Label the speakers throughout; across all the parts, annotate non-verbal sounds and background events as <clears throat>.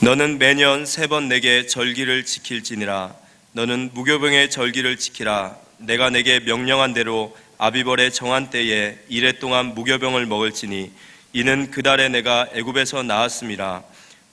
Speaker 1: 너는 매년 세 번 내게 절기를 지킬지니라. 너는 무교병의 절기를 지키라. 내가 내게 명령한 대로 아비벌의 정한 때에 이래 동안 무교병을 먹을지니 이는 그 달에 내가 애굽에서 나왔음이라.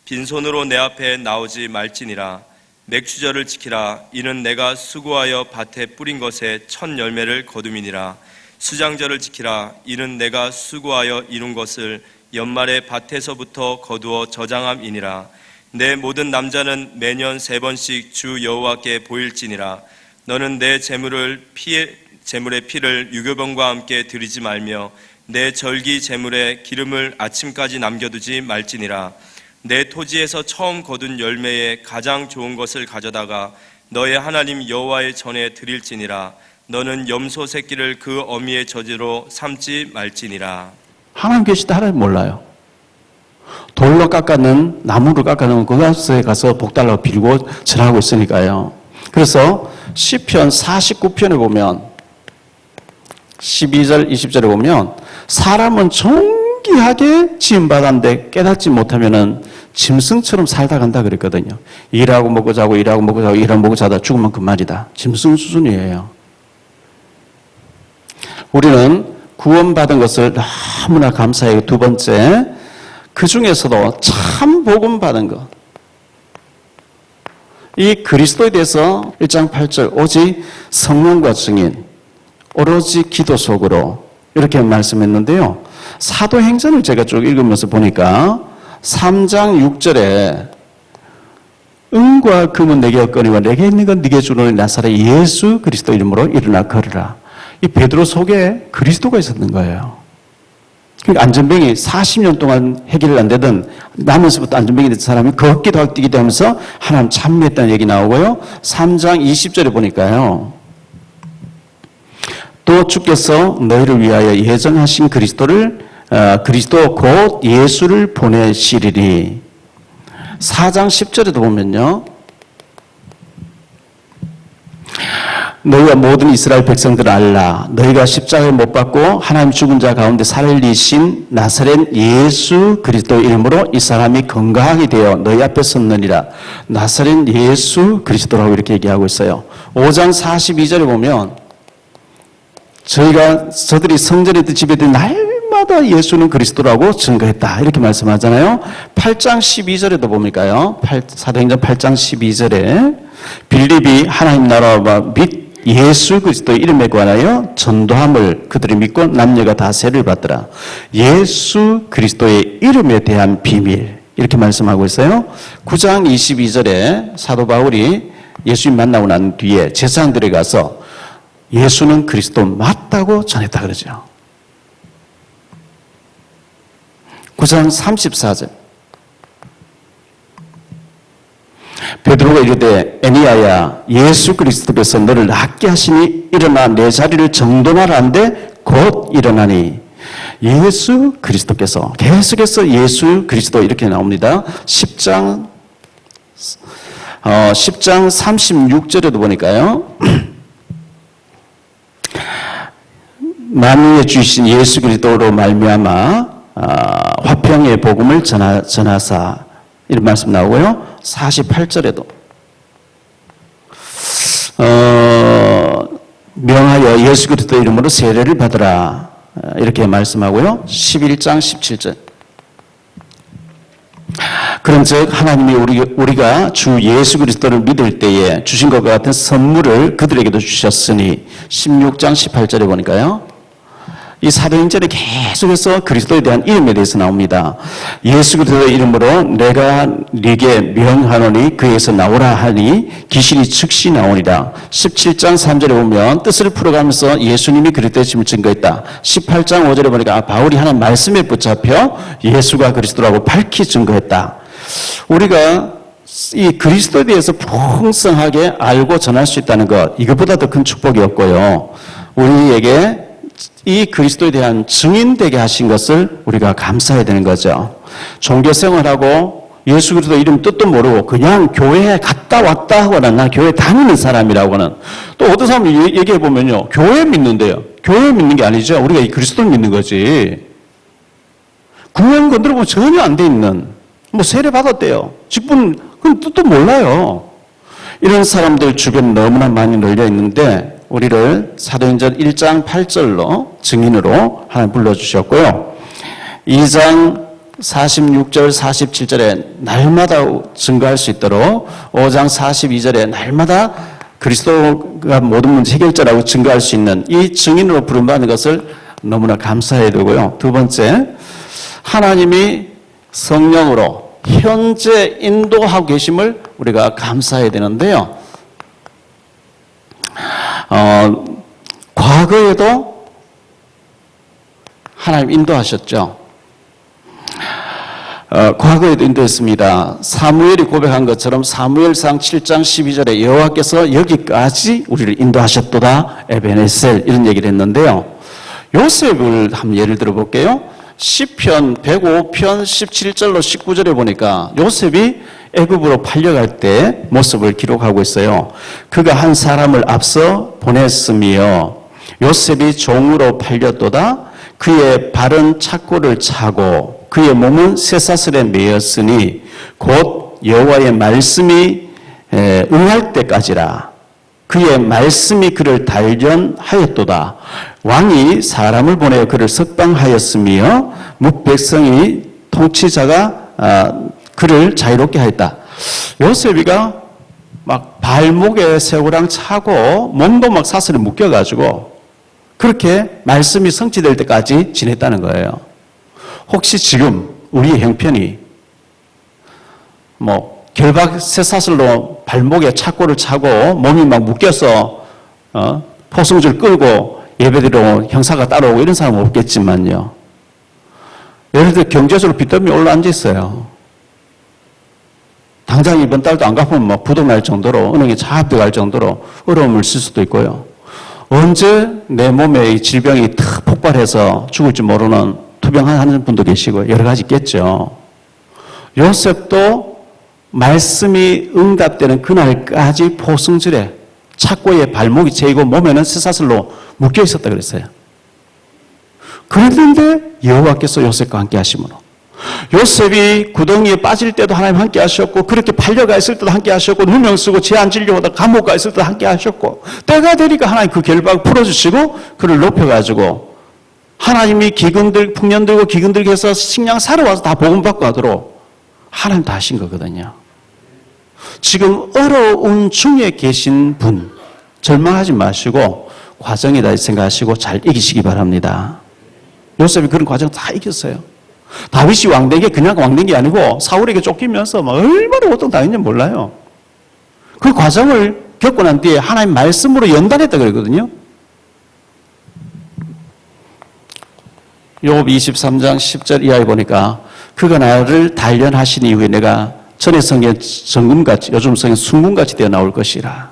Speaker 1: 빈손으로 내 앞에 나오지 말지니라. 맥주절을 지키라. 이는 내가 수고하여 밭에 뿌린 것에 첫 열매를 거둠이니라. 수장절을 지키라. 이는 내가 수고하여 이룬 것을 연말에 밭에서부터 거두어 저장함이니라 내 모든 남자는 매년 세 번씩 주 여호와께 보일지니라. 너는 내 재물을 피해 재물의 피를 유교병과 함께 드리지 말며 내 절기 재물에 기름을 아침까지 남겨두지 말지니라. 내 토지에서 처음 거둔 열매에 가장 좋은 것을 가져다가 너의 하나님 여호와의 전에 드릴지니라. 너는 염소 새끼를 그 어미의 저지로 삼지 말지니라.
Speaker 2: 하나님 계시다 하나님 몰라요. 돌로 깎아는 나무로 깎아놓은 그것에 가서 복달라고 빌고 전하고 있으니까요. 그래서 시편 49편에 보면 12절 20절에 보면 사람은 존귀하게 지음받았는데 깨닫지 못하면은 짐승처럼 살다 간다 그랬거든요. 일하고 먹고 자고 일하고 먹고 자고 일하고 먹고 자다 죽으면 그만이다. 짐승 수준이에요. 우리는 구원받은 것을 너무나 감사해요. 두 번째, 그 중에서도 참 복음 받은 것. 이 그리스도에 대해서 1장 8절, 오직 성령과 증인, 오로지 기도 속으로 이렇게 말씀했는데요. 사도행전을 제가 쭉 읽으면서 보니까 3장 6절에 은과 금은 내게 없거니와 내게 있는 건 네게 주는 나사렛 예수 그리스도 이름으로 일어나 걸으라. 이 베드로 속에 그리스도가 있었는 거예요. 그러니까 안전병이 40년 동안 해결을 안 되던 나면서부터 안전병이 된 사람이 걷기도 하고 뛰기도 하면서 하나님 참여했다는 얘기 나오고요. 3장 20절에 보니까요. 또 주께서 너희를 위하여 예정하신 그리스도를 어, 그리스도 곧 예수를 보내시리니 4장 10절에도 보면요. 너희가 모든 이스라엘 백성들 알라. 너희가 십자가에 못 박고 하나님 죽은 자 가운데 살리신 나사렛 예수 그리스도 이름으로 이 사람이 건강하게 되어 너희 앞에 섰느니라. 나사렛 예수 그리스도라고 이렇게 얘기하고 있어요. 5장 42절에 보면 저희가 저들이 성전에 있던 집에 든 날마다 예수는 그리스도라고 증거했다. 이렇게 말씀하잖아요. 8장 12절에도 보니까요. 8, 사도행전 8장 12절에 빌립이 하나님 나라와 및 예수 그리스도 이름에 관하여 전도함을 그들이 믿고 남녀가 다 세를 받더라. 예수 그리스도의 이름에 대한 비밀. 이렇게 말씀하고 있어요. 9장 22절에 사도 바울이 예수님 만나고 난 뒤에 제사장들에 가서 예수는 그리스도 맞다고 전했다 그러죠. 9장 34절. 베드로가 이르되 애니야야 예수 그리스도께서 너를 낫게 하시니 일어나 내 자리를 정돈하라 한데 곧 일어나니 예수 그리스도께서 계속해서 예수 그리스도 이렇게 나옵니다. 10장 어, 10장 36절에도 보니까요. <clears throat> 만유에 주신 예수 그리스도로 말미암아 아, 화평의 복음을 전하, 전하사 이런 말씀 나오고요. 48절에도 어, 명하여 예수 그리스도 이름으로 세례를 받으라 어, 이렇게 말씀하고요. 11장 17절 그런즉 하나님이 우리, 우리가 주 예수 그리스도를 믿을 때에 주신 것과 같은 선물을 그들에게도 주셨으니 16장 18절에 보니까요. 이 사도행전에 계속해서 그리스도에 대한 이름에 대해서 나옵니다. 예수 그리스도의 이름으로 내가 네게 명하노니 그에서 나오라 하니 귀신이 즉시 나오니라. 17장 3절에 보면 뜻을 풀어가면서 예수님이 그리스도의 짐을 증거했다. 18장 5절에 보니까 아, 바울이 하는 말씀에 붙잡혀 예수가 그리스도라고 밝히 증거했다. 우리가 이 그리스도에 대해서 풍성하게 알고 전할 수 있다는 것, 이것보다 더 큰 축복이 없고요. 우리에게 이 그리스도에 대한 증인 되게 하신 것을 우리가 감사해야 되는 거죠. 종교 생활하고 예수 그리스도 이름 뜻도 모르고 그냥 교회에 갔다 왔다 하거나 나 교회 다니는 사람이라고는 또 어떤 사람 얘기해 보면요. 교회 믿는데요. 교회 믿는 게 아니죠. 우리가 이 그리스도를 믿는 거지. 구원 건드려 보면 전혀 안 돼 있는 뭐 세례 받았대요. 직분 그건 뜻도 몰라요. 이런 사람들 주변 너무나 많이 널려 있는데 우리를 사도행전 1장 8절로 증인으로 하나님 불러주셨고요. 2장 46절 47절에 날마다 증거할 수 있도록 5장 42절에 날마다 그리스도가 모든 문제 해결자라고 증거할 수 있는 이 증인으로 부름받는 것을 너무나 감사해야 되고요. 두 번째, 하나님이 성령으로 현재 인도하고 계심을 우리가 감사해야 되는데요. 어, 과거에도 하나님 인도하셨죠. 어, 과거에도 인도했습니다. 사무엘이 고백한 것처럼 사무엘상 7장 12절에 여호와께서 여기까지 우리를 인도하셨도다 에베네셀 이런 얘기를 했는데요. 요셉을 한번 예를 들어 볼게요. 시편 105편 17절로 19절에 보니까 요셉이 애굽으로 팔려갈 때 모습을 기록하고 있어요. 그가 한 사람을 앞서 보냈으며 요셉이 종으로 팔렸도다 그의 발은 착고를 차고 그의 몸은 쇠사슬에 매였으니 곧 여호와의 말씀이 에, 응할 때까지라 그의 말씀이 그를 단련하였도다. 왕이 사람을 보내어 그를 석방하였으며 묵백성이 통치자가 아, 그를 자유롭게 하였다. 요셉이가 막 발목에 새우랑 차고 몸도 막 사슬에 묶여가지고 그렇게 말씀이 성취될 때까지 지냈다는 거예요. 혹시 지금 우리의 형편이 뭐 결박 쇠사슬로 발목에 착고를 차고 몸이 막 묶여서 어? 포승줄 끌고 예배드리러 형사가 따라오고 이런 사람은 없겠지만요. 예를 들어 경제적으로 빚더미 올라 앉아 있어요. 당장 이번 달도 안 갚으면 막 부도 날 정도로 은행에 잡혀갈 정도로 어려움을 쓸 수도 있고요. 언제 내 몸에 이 질병이 탁 폭발해서 죽을지 모르는 투병하는 분도 계시고 여러 가지 있겠죠. 요셉도 말씀이 응답되는 그날까지 포승줄에 착고에 발목이 채이고 몸에는 쇠사슬로 묶여 있었다 그랬어요. 그랬는데 여호와께서 요셉과 함께 하심으로 요셉이 구덩이에 빠질 때도 하나님 함께 하셨고 그렇게 팔려가 있을 때도 함께 하셨고 누명 쓰고 죄안 지려고 하다 감옥 가 있을 때도 함께 하셨고 때가 되니까 하나님 그 결박 풀어주시고 그를 높여가지고 하나님이 기근들 풍년 들고 기근 들게 해서 식량 사러 와서 다 복음 받고 하도록 하나님 다 하신 거거든요. 지금 어려운 중에 계신 분 절망하지 마시고 과정이다 생각하시고 잘 이기시기 바랍니다. 요셉이 그런 과정 다 이겼어요. 다윗이 왕된 게 그냥 왕된 게 아니고 사울에게 쫓기면서 막 얼마나 고통 당했는지 몰라요. 그 과정을 겪고 난 뒤에 하나님 말씀으로 연단했다 그러거든요. 욥 23장 10절 이하에 보니까 그가 나를 단련하신 이후에 내가 전의 성에 정금같이 요즘 성에 순금같이 되어 나올 것이라.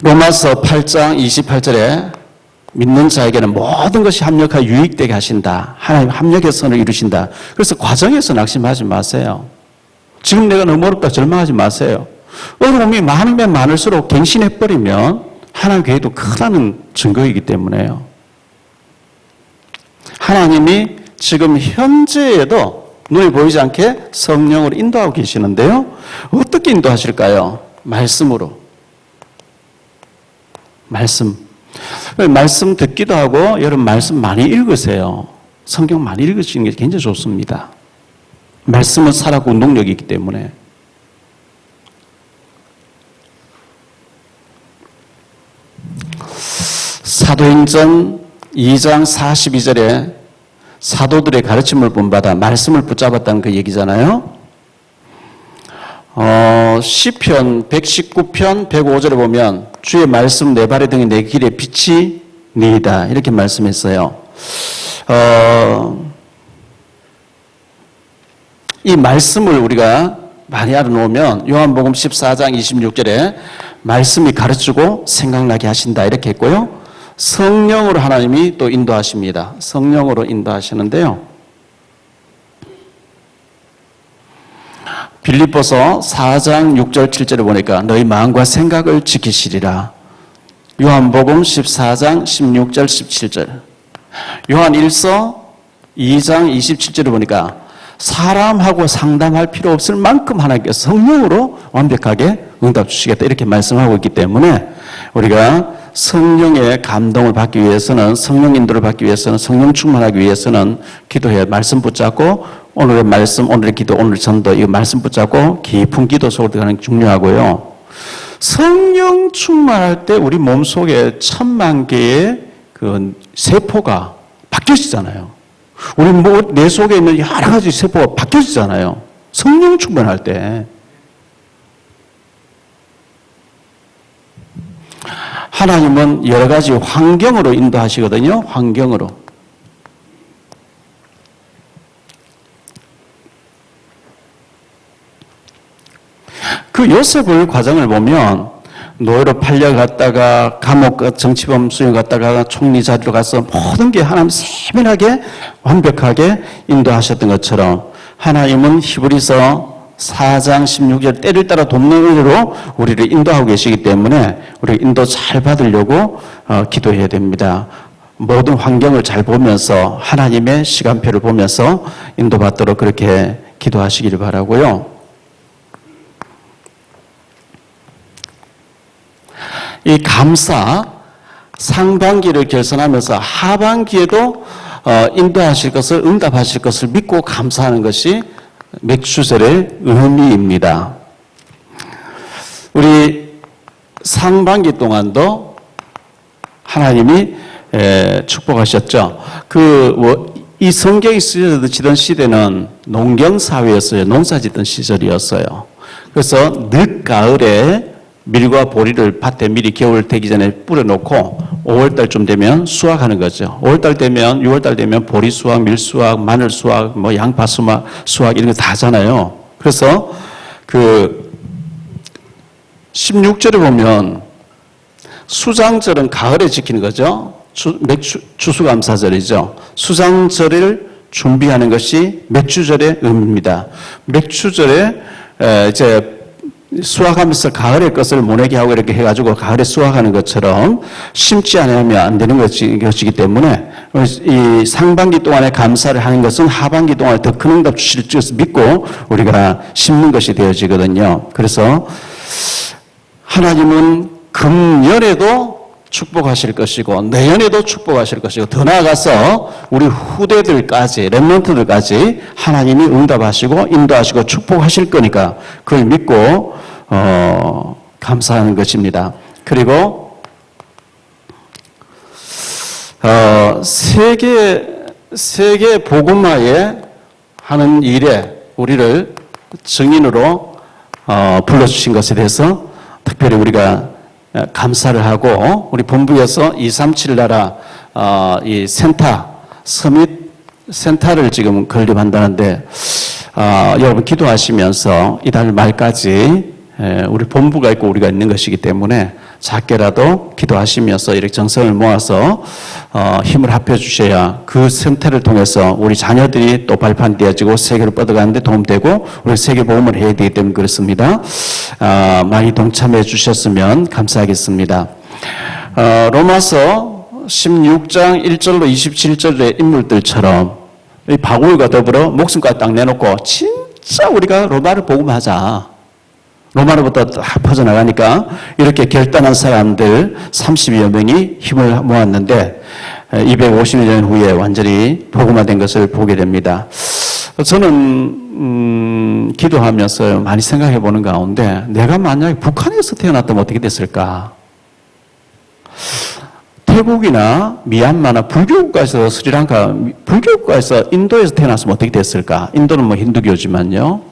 Speaker 2: 로마서 8장 28절에 믿는 자에게는 모든 것이 합력하여 유익되게 하신다. 하나님 합력의 선을 이루신다. 그래서 과정에서 낙심하지 마세요. 지금 내가 너무 어렵다 절망하지 마세요. 어려움이 많으면 많을수록 갱신해버리면 하나님 계획도 크다는 증거이기 때문에요. 하나님이 지금 현재에도 눈에 보이지 않게 성령으로 인도하고 계시는데요. 어떻게 인도하실까요? 말씀으로. 말씀. 말씀 듣기도 하고 여러분 말씀 많이 읽으세요. 성경 많이 읽으시는 게 굉장히 좋습니다. 말씀은 살아고 운동력이 있기 때문에. 사도행전 2장 42절에 사도들의 가르침을 본받아 말씀을 붙잡았다는 그 얘기잖아요. 어, 시편 119편 105절에 보면 주의 말씀 내 발의 등이 내 길의 빛이 니이다 이렇게 말씀했어요. 어, 이 말씀을 우리가 많이 알아놓으면 요한복음 14장 26절에 말씀이 가르치고 생각나게 하신다 이렇게 했고요. 성령으로 하나님이 또 인도하십니다. 성령으로 인도하시는데요. 빌립보서 4장 6절 7절에 보니까 너희 마음과 생각을 지키시리라. 요한복음 14장 16절 17절. 요한 1서 2장 27절을 보니까 사람하고 상담할 필요 없을 만큼 하나님께서 성령으로 완벽하게 응답 주시겠다 이렇게 말씀하고 있기 때문에 우리가 성령의 감동을 받기 위해서는 성령 인도를 받기 위해서는 성령 충만하기 위해서는 기도해야 말씀 붙잡고 오늘의 말씀 오늘의 기도 오늘 전도 이 말씀 붙잡고 깊은 기도 속으로 들어가는 게 중요하고요. 성령 충만할 때 우리 몸 속에 천만 개의 그 세포가 바뀌어지잖아요. 우리 뭐내 속에 있는 여러 가지 세포가 바뀌어지잖아요. 성령 충만할 때. 하나님은 여러 가지 환경으로 인도하시거든요. 환경으로. 그 요셉을 과정을 보면 노예로 팔려갔다가 감옥 정치범 수용 갔다가 총리 자리로 가서 모든 게 하나님 세밀하게 완벽하게 인도하셨던 것처럼 하나님은 히브리서 4장 16절 때를 따라 돕는 의로 우리를 인도하고 계시기 때문에 우리 인도 잘 받으려고 어, 기도해야 됩니다. 모든 환경을 잘 보면서 하나님의 시간표를 보면서 인도받도록 그렇게 기도하시기를 바라고요. 이 감사 상반기를 결선하면서 하반기에도 어, 인도하실 것을 응답하실 것을 믿고 감사하는 것이 맥주절의 의미입니다. 우리 상반기 동안도 하나님이 에, 축복하셨죠. 그, 뭐, 이 성경이 쓰여지던 시대는 농경 사회였어요. 농사 짓던 시절이었어요. 그래서 늦 가을에 밀과 보리를 밭에 미리 겨울 되기 전에 뿌려놓고 5월달쯤 되면 수확하는 거죠. 5월달 되면 6월달 되면 보리 수확, 밀 수확, 마늘 수확, 뭐 양파 수확, 수확 이런 거다 하잖아요. 그래서 그 16절에 보면 수장절은 가을에 지키는 거죠. 주, 맥주, 추수감사절이죠. 수장절을 준비하는 것이 맥주절의 의미입니다. 맥주절에 에, 이제 수확하면서 가을의 것을 모내게 하고 이렇게 해가지고 가을에 수확하는 것처럼 심지 않으면 안 되는 것이, 것이기 때문에 이 상반기 동안에 감사를 하는 것은 하반기 동안에 더 큰 응답 주실 줄 믿고 우리가 심는 것이 되어지거든요. 그래서 하나님은 금년에도 축복하실 것이고 내년에도 축복하실 것이고 더 나아가서 우리 후대들까지 렘넌트들까지 하나님이 응답하시고 인도하시고 축복하실 거니까 그걸 믿고 어, 감사하는 것입니다. 그리고 어, 세계 세계 복음화에 하는 일에 우리를 증인으로 어, 불러주신 것에 대해서 특별히 우리가 어, 감사를 하고 우리 본부에서 237 나라 어, 이 센터 서밋 센터를 지금 건립한다는데 어, 여러분 기도하시면서 이달 말까지 에, 우리 본부가 있고 우리가 있는 것이기 때문에 작게라도 기도하시면서 이렇게 정성을 모아서 어, 힘을 합해 주셔야 그 센터를 통해서 우리 자녀들이 또 발판되어지고 세계를 뻗어가는데 도움되고 우리 세계 보험을 해야 되기 때문에 그렇습니다. 아, 많이 동참해 주셨으면 감사하겠습니다. 어, 로마서 16장 1절로 27절의 인물들처럼 이 바울과 더불어 목숨까지 딱 내놓고 진짜 우리가 로마를 복음하자. 로마로부터 다 퍼져나가니까 이렇게 결단한 사람들 30여 명이 힘을 모았는데 250년 후에 완전히 복음화된 것을 보게 됩니다. 저는 음, 기도하면서 많이 생각해 보는 가운데 내가 만약에 북한에서 태어났다면 어떻게 됐을까? 태국이나 미얀마나 불교국가에서 스리랑카 불교국가에서 인도에서 태어났으면 어떻게 됐을까? 인도는 뭐 힌두교지만요.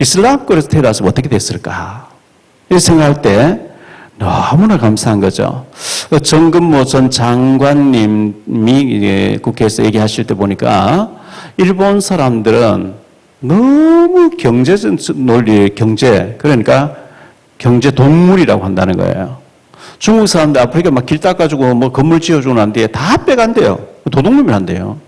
Speaker 2: 이슬람권에서 태어났으면 어떻게 됐을까? 이 생각할 때 너무나 감사한 거죠. 정근모 전 장관님이 국회에서 얘기하실 때 보니까 일본 사람들은 너무 경제적 논리, 경제, 그러니까 경제 동물이라고 한다는 거예요. 중국 사람들 아프리카 막 길 닦아주고 뭐 건물 지어주고 난 뒤에 다 빼간대요. 도둑놈이 한대요.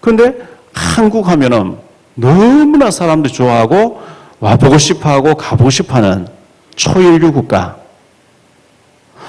Speaker 2: 그런데 한국 하면은 너무나 사람들이 좋아하고 와보고 싶어 하고 가보고 싶어 하는 초인류 국가.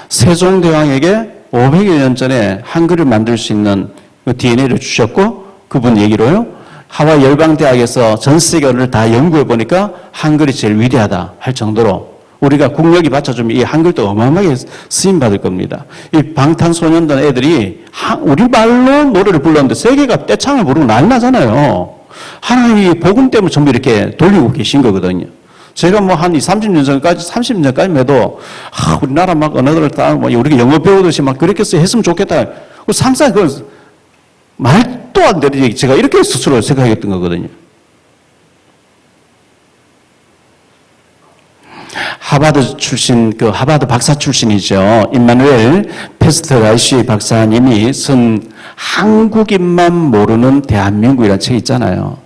Speaker 2: 세종대왕에게 500여 년 전에 한글을 만들 수 있는 DNA를 주셨고 그분 얘기로요. 하와 열방대학에서 전 세계를 다 연구해 보니까 한글이 제일 위대하다 할 정도로 우리가 국력이 받쳐주면 이 한글도 어마어마하게 쓰임 받을 겁니다. 이 방탄소년단 애들이 하- 우리 말로 노래를 불렀는데 세계가 떼창을 부르고 난리 나잖아요. 하나님이 복음 때문에 전부 이렇게 돌리고 계신 거거든요. 제가 뭐 한 2, 30년 전까지, 30년 전까지 해도, 아, 우리나라 막 언어들을 다, 뭐, 우리가 영어 배우듯이 막 그렇게 했으면 좋겠다. 그 상상, 그, 말도 안 되는 얘기, 제가 이렇게 스스로 생각했던 거거든요. 하바드 출신, 그 하바드 박사 출신이죠. 임마누엘 페스트 라이시 박사님이 쓴 한국인만 모르는 대한민국이라는 책 있잖아요.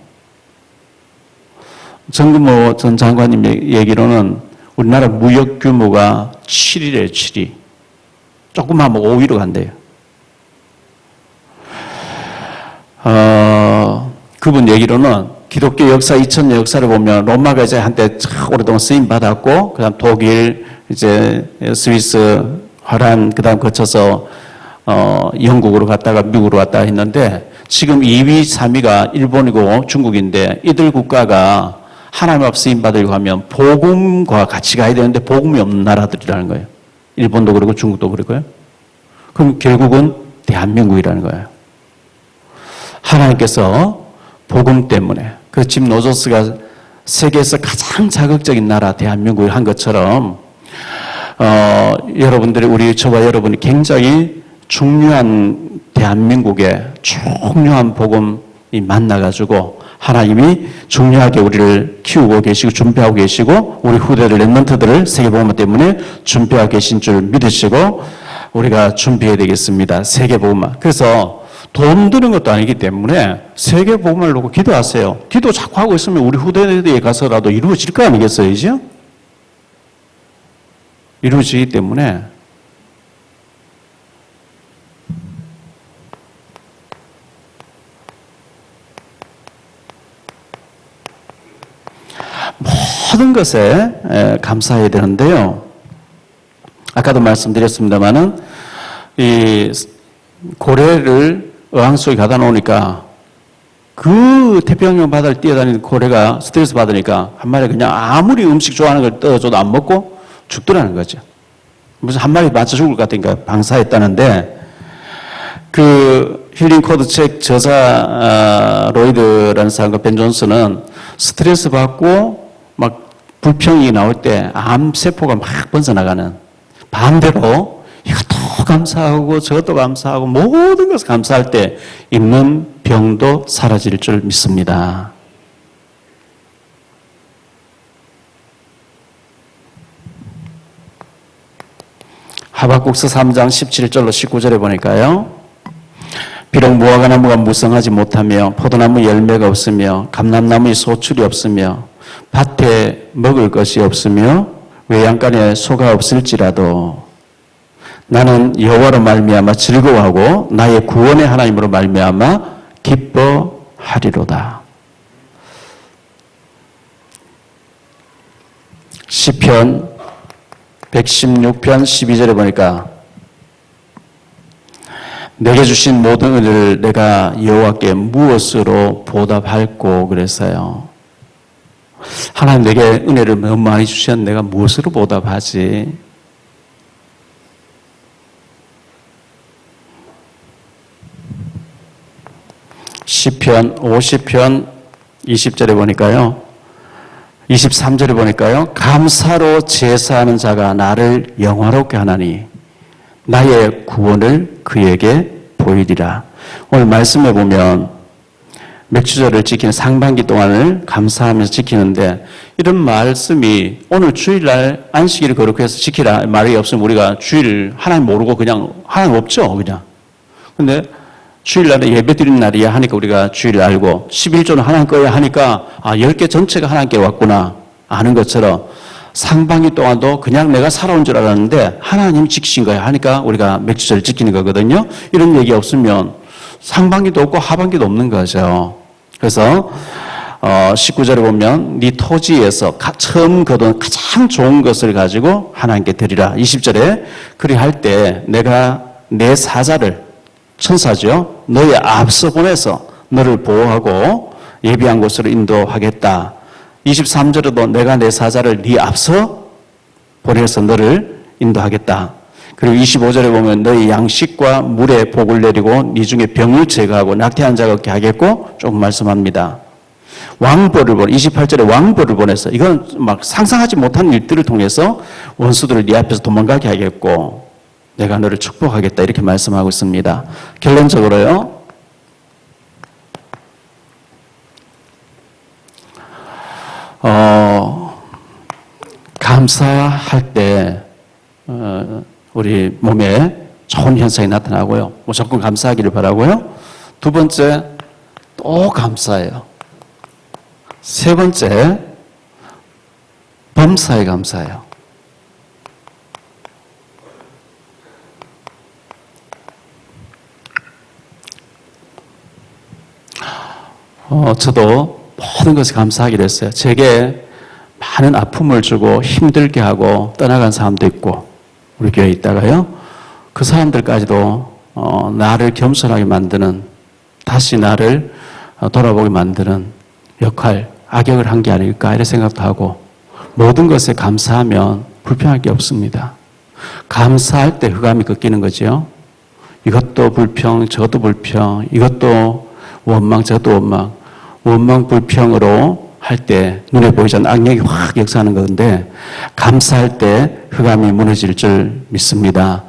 Speaker 2: 정금호 전 장관님 얘기로는 우리나라 무역 규모가 7위래요, 7위. 조금 하면 5위로 간대요. 어, 그분 얘기로는 기독교 역사 2000년 역사를 보면 로마가 이제 한때 참 오랫동안 쓰임 받았고 그다음 독일 이제 스위스 화란 그다음 거쳐서 어, 영국으로 갔다가 미국으로 왔다 했는데 지금 2위, 3위가 일본이고 중국인데 이들 국가가 하나님 앞 쓰임 받으려고 하면 복음과 같이 가야 되는데 복음이 없는 나라들이라는 거예요. 일본도 그렇고 중국도 그렇고요. 그럼 결국은 대한민국이라는 거예요. 하나님께서 복음 때문에 그짐 노조스가 세계에서 가장 자극적인 나라 대한민국을 한 것처럼 어, 여러분들이 우리 저와 여러분이 굉장히 중요한 대한민국의 중요한 복음이 만나가지고 하나님이 중요하게 우리를 키우고 계시고 준비하고 계시고 우리 후대들 랩런트들을 세계복음 때문에 준비하고 계신 줄 믿으시고 우리가 준비해야 되겠습니다. 세계복음만. 그래서 돈 드는 것도 아니기 때문에 세계 복음을 놓고 기도하세요. 기도 자꾸 하고 있으면 우리 후대에 가서라도 이루어질 거 아니겠어요, 이제? 이루어지기 때문에 모든 것에 에, 감사해야 되는데요. 아까도 말씀드렸습니다만은 이 고래를 어항 속에 가다 놓으니까 그 태평양 바다를 뛰어다니는 고래가 스트레스 받으니까 한 마리 그냥 아무리 음식 좋아하는 걸 떠줘도 안 먹고 죽더라는 거죠. 무슨 한 마리 맞춰 죽을 것 같으니까 방사했다는데 그 힐링 코드 책 저자 아, 로이드라는 사람과 벤 존스는 스트레스 받고 막 불평이 나올 때 암 세포가 막 번져나가는 반대로 이것도 감사하고 저것도 감사하고 모든 것을 감사할 때 있는 병도 사라질 줄 믿습니다. 하박국서 3장 17절로 19절에 보니까요. 비록 무화과 나무가 무성하지 못하며 포도나무 열매가 없으며 감람나무에 소출이 없으며 밭에 먹을 것이 없으며 외양간에 소가 없을지라도 나는 여호와로 말미암아 즐거워하고 나의 구원의 하나님으로 말미암아 기뻐하리로다. 시편 116편 12절에 보니까 내게 주신 모든 은혜를 내가 여호와께 무엇으로 보답할꼬 그랬어요. 하나님 내게 은혜를 너무 많이 주셨는데 내가 무엇으로 보답하지? 시편 50편 20절에 보니까요. 23절에 보니까요. 감사로 제사하는 자가 나를 영화롭게 하나니 나의 구원을 그에게 보이리라. 오늘 말씀해 보면 맥주절을 지키는 상반기 동안을 감사하면서 지키는데 이런 말씀이 오늘 주일날 안식일을 거룩해서 지키라 말이 없으면 우리가 주일 하나님 모르고 그냥 하나님 없죠 그냥. 근데 주일날에 예배 드리는 날이야 하니까 우리가 주일을 알고 11조는 하나님 거야 하니까 아 10개 전체가 하나님께 왔구나 아는 것처럼 상반기 동안도 그냥 내가 살아온 줄 알았는데 하나님이 지키신 거야 하니까 우리가 맥주절을 지키는 거거든요. 이런 얘기 없으면 상반기도 없고 하반기도 없는 거죠. 그래서 어 19절에 보면 네 토지에서 가- 처음 거둔 가장 좋은 것을 가지고 하나님께 드리라. 20절에 그리 할 때 내가 내 사자를 천사죠. 너희 앞서 보내서 너를 보호하고 예비한 곳으로 인도하겠다. 23절에도 내가 내 사자를 네 앞서 보내서 너를 인도하겠다. 그리고 25절에 보면 너희 양식과 물에 복을 내리고 네 중에 병을 제거하고 낙태한 자가 없게 하겠고 조금 말씀합니다. 왕벌을 보내 28절에 왕벌을 보내서 이건 막 상상하지 못한 일들을 통해서 원수들을 네 앞에서 도망가게 하겠고 내가 너를 축복하겠다 이렇게 말씀하고 있습니다. 결론적으로요. 어, 감사할 때 어, 우리 몸에 좋은 현상이 나타나고요. 무조건 감사하기를 바라고요. 두 번째 또 감사해요. 세 번째 범사에 감사해요. 어, 저도 모든 것에 감사하기로 했어요. 제게 많은 아픔을 주고 힘들게 하고 떠나간 사람도 있고 우리 교회에 있다가요. 그 사람들까지도 어, 나를 겸손하게 만드는 다시 나를 어, 돌아보게 만드는 역할, 악역을 한 게 아닐까 이런 생각도 하고 모든 것에 감사하면 불평할 게 없습니다. 감사할 때 흑암이 꺾이는 거죠. 이것도 불평, 저것도 불평, 이것도 원망, 저것도 원망. 원망, 불평으로 할 때 눈에 보이지 않는 악력이 확 역사하는 건데 감사할 때 흑암이 무너질 줄 믿습니다.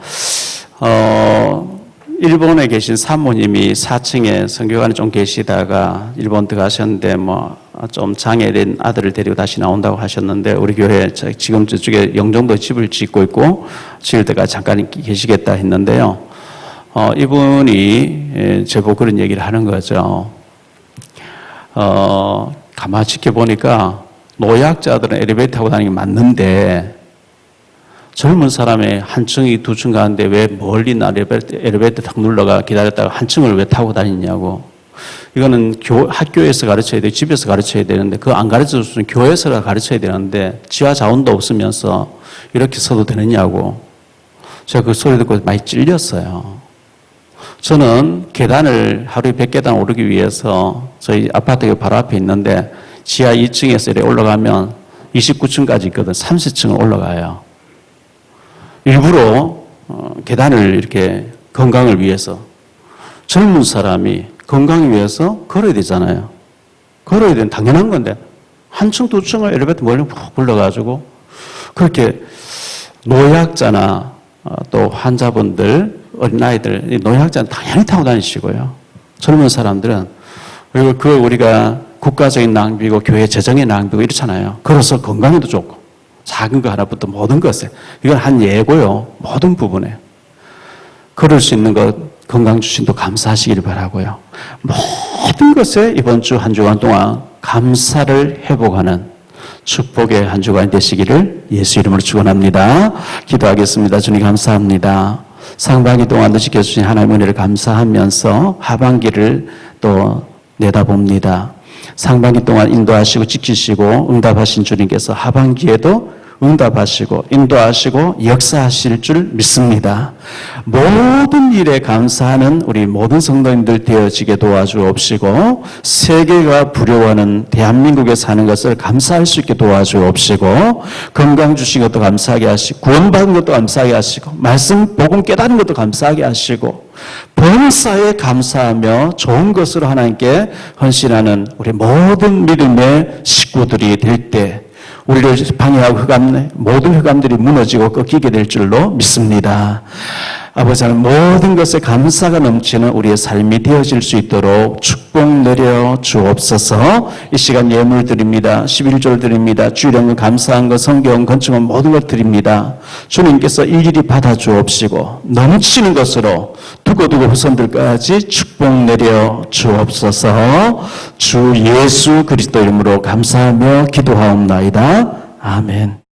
Speaker 2: 어, 일본에 계신 사모님이 4층에 성교관에 좀 계시다가 일본 들어가셨는데 뭐 좀 장애된 아들을 데리고 다시 나온다고 하셨는데 우리 교회 저- 지금 저쪽에 영종도 집을 짓고 있고 지을 때가 잠깐 계시겠다 했는데요. 어, 이분이 예, 제보 그런 얘기를 하는 거죠. 어, 가만히 지켜보니까 노약자들은 엘리베이터 타고 다니는 게 맞는데 젊은 사람의 한 층이 두 층 가는데 왜 멀리 나 엘리베이터, 탁 눌러가 기다렸다가 한 층을 왜 타고 다니냐고. 이거는 교, 학교에서 가르쳐야 돼, 집에서 가르쳐야 되는데 그거 안 가르쳐 주면 교회에서 가르쳐야 되는데 지하 자원도 없으면서 이렇게 서도 되느냐고. 제가 그 소리 듣고 많이 찔렸어요. 저는 계단을 하루에 100계단 오르기 위해서 저희 아파트가 바로 앞에 있는데 지하 2층에서 이렇게 올라가면 29층까지 있거든. 30층을 올라가요. 일부러 어, 계단을 이렇게 건강을 위해서 젊은 사람이 건강을 위해서 걸어야 되잖아요. 걸어야 되는 당연한 건데 한 층, 두 층을 엘리베이터 멀리 푹 굴러가지고 그렇게 노약자나 어, 또 환자분들, 어린아이들, 이 노약자는 당연히 타고 다니시고요. 젊은 사람들은 그리고 그 우리가 국가적인 낭비고 교회 재정의 낭비고 이렇잖아요. 걸어서 건강에도 좋고 작은 거 하나부터 모든 것에 이건 한 예고요. 모든 부분에 걸을 수 있는 것 건강 주신도 감사하시기를 바라고요. 모든 것에 이번 주 한 주간 동안 감사를 회복하는 축복의 한 주간 되시기를 예수 이름으로 축원합니다. 기도하겠습니다. 주님 감사합니다. 상반기 동안도 지켜주신 하나님의 은혜를 감사하면서 하반기를 또 내다봅니다. 상반기 동안 인도하시고 지키시고 응답하신 주님께서 하반기에도 응답하시고 인도하시고 역사하실 줄 믿습니다. 모든 일에 감사하는 우리 모든 성도님들 되어지게 도와주옵시고 세계가 부려워하는 대한민국에 사는 것을 감사할 수 있게 도와주옵시고 건강 주신 것도 감사하게 하시고 구원받은 것도 감사하게 하시고 말씀 복음 깨달은 것도 감사하게 하시고 범사에 감사하며 좋은 것으로 하나님께 헌신하는 우리 모든 믿음의 식구들이 될때 우리를 방해하고 흑암, 모든 흑암들이 무너지고 꺾이게 될 줄로 믿습니다. 아버지 하나님 모든 것에 감사가 넘치는 우리의 삶이 되어질 수 있도록 축복 내려 주옵소서 이 시간 예물 드립니다. 11절 드립니다. 주일은 감사한 것, 성경, 건축은 모든 것 드립니다. 주님께서 일일이 받아 주옵시고 넘치는 것으로 두고두고 후손들까지 축복 내려 주옵소서 주 예수 그리스도 이름으로 감사하며 기도하옵나이다. 아멘.